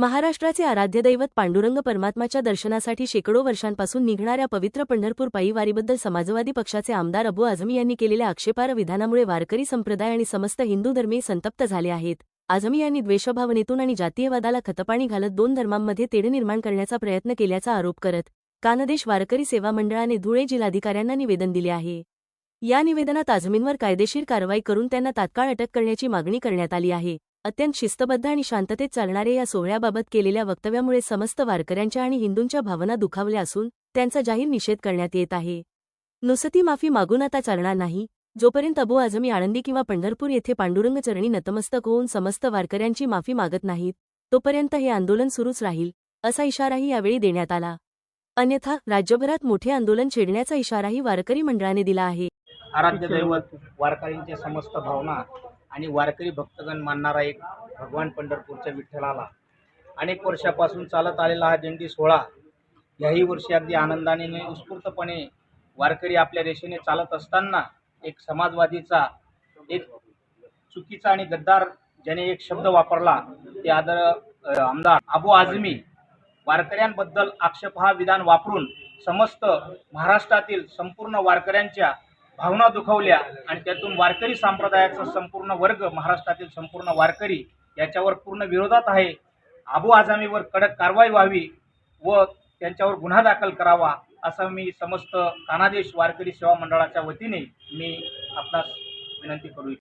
महाराष्ट्राचे आराध्यदैवत पांडुरंग परमात्माच्या दर्शनासाठी शेकडो वर्षांपासून निघणाऱ्या पवित्र पंढरपूर पायी वारीबद्दल समाजवादी पक्षाचे आमदार अबू आझमी यांनी केलेल्या आक्षेपार विधानामुळे वारकरी संप्रदाय आणि समस्त हिंदू धर्मीय संतप्त झाले आहेत. आझमी यांनी द्वेषभावनेतून आणि जातीयवादाला खतपाणी घालत दोन धर्मांमध्ये तेढ निर्माण करण्याचा प्रयत्न केल्याचा आरोप करत कानदेश वारकरी सेवा मंडळाने धुळे जिल्हाधिकाऱ्यांना निवेदन दिले आहे. या निवेदनात आझमींवर कायदेशीर कारवाई करून त्यांना तात्काळ अटक करण्याची मागणी करण्यात आली आहे. अत्यंत शिस्तबद्ध आणि शांततेत चालणाऱ्या या सोहळ्याबाबत केलेल्या वक्तव्यामुळे समस्त वारकऱ्यांच्या आणि हिंदूंच्या भावना दुखावल्या असून त्यांचा जाहीर निषेध करण्यात येत आहे. नुसती माफी मागून आता चालणार नाही. जोपर्यंत अबू आझमी आळंदी किंवा पंढरपूर येथे पांडुरंग चरणी नतमस्तक होऊन समस्त वारकऱ्यांची माफी मागत नाहीत तोपर्यंत हे आंदोलन सुरूच राहील असा इशाराही यावेळी देण्यात आला. अन्यथा राज्यभरात मोठे आंदोलन छेडण्याचा इशाराही वारकरी मंडळाने दिला आहे. आराध्य दैवत वारकऱ्यांच्या समस्त भावना आणि वारकरी भक्तगण मानणारा एक भगवान पंढरपूरच्या विठ्ठलाला. अनेक वर्षापासून चालत आलेला हा दिंडी सोहळा याही वर्षी अगदी आनंदाने उत्स्फूर्तपणे वारकरी आपल्या रेषेने चालत असताना एक समाजवादीचा एक चुकीचा आणि गद्दार ज्याने एक शब्द वापरला ते आदर आमदार अबू आझमी वारकऱ्यांबद्दल आक्षेपहा विधान वापरून समस्त महाराष्ट्रातील संपूर्ण वारकऱ्यांच्या भावना दुखवल्या आणि त्यातून वारकरी संप्रदायाचा संपूर्ण वर्ग महाराष्ट्रातील संपूर्ण वारकरी याच्यावर पूर्ण विरोधात आहे. आबू आझामीवर कडक कारवाई व्हावी व त्यांच्यावर गुन्हा दाखल करावा असं मी समस्त कानादेश वारकरी सेवा मंडळाच्या वतीने मी आपणास विनंती करू इच्छितो.